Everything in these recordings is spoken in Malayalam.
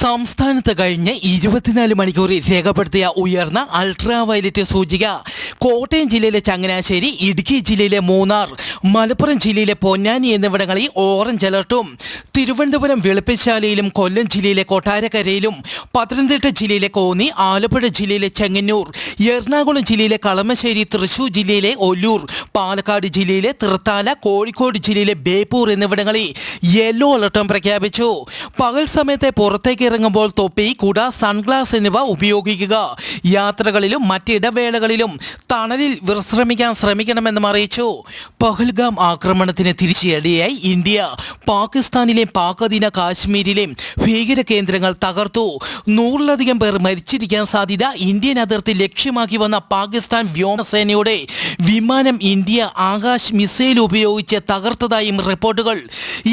സംസ്ഥാനത്ത് കഴിഞ്ഞ ഇരുപത്തിനാല് മണിക്കൂറിൽ രേഖപ്പെടുത്തിയ ഉയർന്ന അൾട്രാ വയലറ്റ് സൂചിക. കോട്ടയം ജില്ലയിലെ ചങ്ങനാശ്ശേരി ഇടുക്കി ജില്ലയിലെ മൂന്നാർ മലപ്പുറം ജില്ലയിലെ പൊന്നാനി എന്നിവിടങ്ങളിൽ ഓറഞ്ച് അലർട്ടും. തിരുവനന്തപുരം വെളുപ്പിശാലയിലും കൊല്ലം ജില്ലയിലെ കൊട്ടാരക്കരയിലും പത്തനംതിട്ട ജില്ലയിലെ കോന്നി ആലപ്പുഴ ജില്ലയിലെ ചെങ്ങന്നൂർ എറണാകുളം ജില്ലയിലെ കളമശ്ശേരി തൃശൂർ ജില്ലയിലെ ഒല്ലൂർ പാലക്കാട് ജില്ലയിലെ തൃത്താല കോഴിക്കോട് ജില്ലയിലെ ബേപ്പൂർ എന്നിവിടങ്ങളിൽ യെല്ലോ അലർട്ടും പ്രഖ്യാപിച്ചു. പകൽ സമയത്തെ പുറത്തേക്ക് ഇറങ്ങുമ്പോൾ തൊപ്പി കുട സൺഗ്ലാസ് എന്നിവ ഉപയോഗിക്കുക. യാത്രകളിലും മറ്റിടവേളകളിലും തണലിൽ വിശ്രമിക്കാൻ ശ്രമിക്കണമെന്നും അറിയിച്ചു. പഹൽഗാം ആക്രമണത്തിന് തിരിച്ചടിയായി ഇന്ത്യ. പാകിസ്ഥാനിലെ പാകദിന കാശ്മീരിലെ ഭീകര കേന്ദ്രങ്ങൾ തകർത്തു. നൂറിലധികം പേർ മരിച്ചിരിക്കാൻ സാധ്യത ഇന്ത്യൻ അതിർത്തി ലക്ഷ്യമാക്കി വന്ന പാകിസ്ഥാൻ വ്യോമസേനയുടെ വിമാനം ഇന്ത്യ ആകാശ് മിസൈൽ ഉപയോഗിച്ച് തകർത്തതായും റിപ്പോർട്ടുകൾ.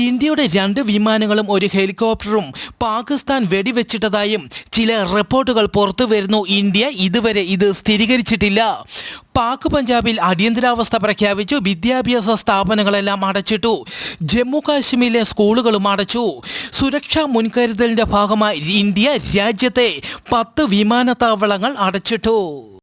ഇന്ത്യയുടെ രണ്ട് വിമാനങ്ങളും ഒരു ഹെലികോപ്റ്ററും പാകിസ്ഥാൻ വെടിവെച്ചിട്ടതായും ചില റിപ്പോർട്ടുകൾ പുറത്തു വരുന്നു. ഇന്ത്യ ഇതുവരെ ഇത് സ്ഥിരീകരിച്ചിട്ടില്ല. പാക് പഞ്ചാബിൽ അടിയന്തരാവസ്ഥ പ്രഖ്യാപിച്ചു. വിദ്യാഭ്യാസ സ്ഥാപനങ്ങളെല്ലാം അടച്ചിട്ടു. ജമ്മു കാശ്മീരിലെ സ്കൂളുകളും അടച്ചു. സുരക്ഷാ മുൻകരുതലിന്റെ ഭാഗമായി ഇന്ത്യ രാജ്യത്തെ പത്ത് വിമാനത്താവളങ്ങൾ അടച്ചിട്ടു.